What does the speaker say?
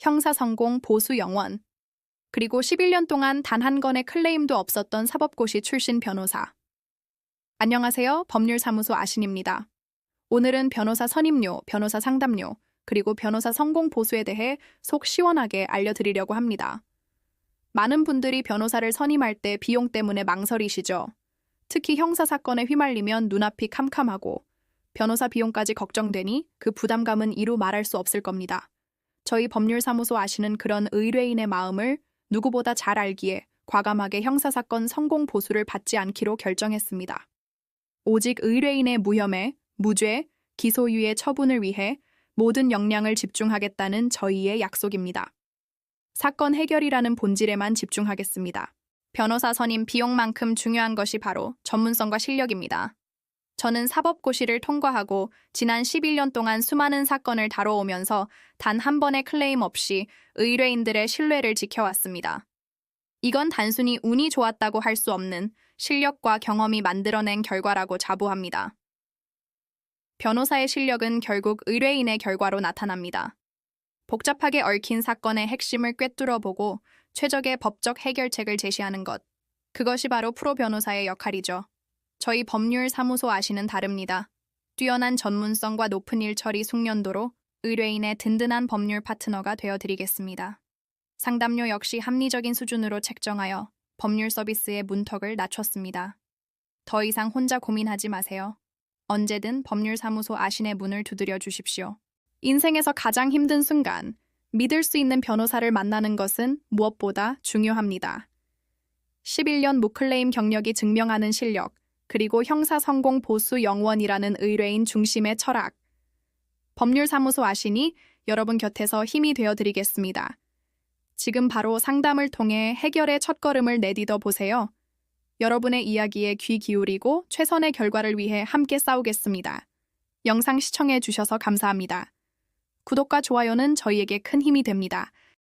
형사성공 보수 영원. 그리고 11년 동안 단 한 건의 클레임도 없었던 사법고시 출신 변호사. 안녕하세요. 법률사무소 아신입니다. 오늘은 변호사 선임료, 변호사 상담료, 그리고 변호사 성공 보수에 대해 속 시원하게 알려드리려고 합니다. 많은 분들이 변호사를 선임할 때 비용 때문에 망설이시죠. 특히 형사사건에 휘말리면 눈앞이 캄캄하고 변호사 비용까지 걱정되니 그 부담감은 이루 말할 수 없을 겁니다. 저희 법률사무소 아시는 그런 의뢰인의 마음을 누구보다 잘 알기에 과감하게 형사사건 성공 보수를 받지 않기로 결정했습니다. 오직 의뢰인의 무혐의, 무죄, 기소유예 처분을 위해 모든 역량을 집중하겠다는 저희의 약속입니다. 사건 해결이라는 본질에만 집중하겠습니다. 변호사 선임 비용만큼 중요한 것이 바로 전문성과 실력입니다. 저는 사법고시를 통과하고 지난 11년 동안 수많은 사건을 다뤄오면서 단 한 번의 클레임 없이 의뢰인들의 신뢰를 지켜왔습니다. 이건 단순히 운이 좋았다고 할 수 없는 실력과 경험이 만들어낸 결과라고 자부합니다. 변호사의 실력은 결국 의뢰인의 결과로 나타납니다. 복잡하게 얽힌 사건의 핵심을 꿰뚫어 보고 최적의 법적 해결책을 제시하는 것. 그것이 바로 프로 변호사의 역할이죠. 저희 법률 사무소 아시는 다릅니다. 뛰어난 전문성과 높은 일처리 숙련도로 의뢰인의 든든한 법률 파트너가 되어 드리겠습니다. 상담료 역시 합리적인 수준으로 책정하여 법률 서비스의 문턱을 낮췄습니다. 더 이상 혼자 고민하지 마세요. 언제든 법률 사무소 아신의 문을 두드려 주십시오. 인생에서 가장 힘든 순간, 믿을 수 있는 변호사를 만나는 것은 무엇보다 중요합니다. 11년 무클레임 경력이 증명하는 실력, 그리고 형사 성공 보수 영원이라는 의뢰인 중심의 철학. 법률사무소 아시니 여러분 곁에서 힘이 되어 드리겠습니다. 지금 바로 상담을 통해 해결의 첫걸음을 내디뎌 보세요. 여러분의 이야기에 귀 기울이고 최선의 결과를 위해 함께 싸우겠습니다. 영상 시청해 주셔서 감사합니다. 구독과 좋아요는 저희에게 큰 힘이 됩니다.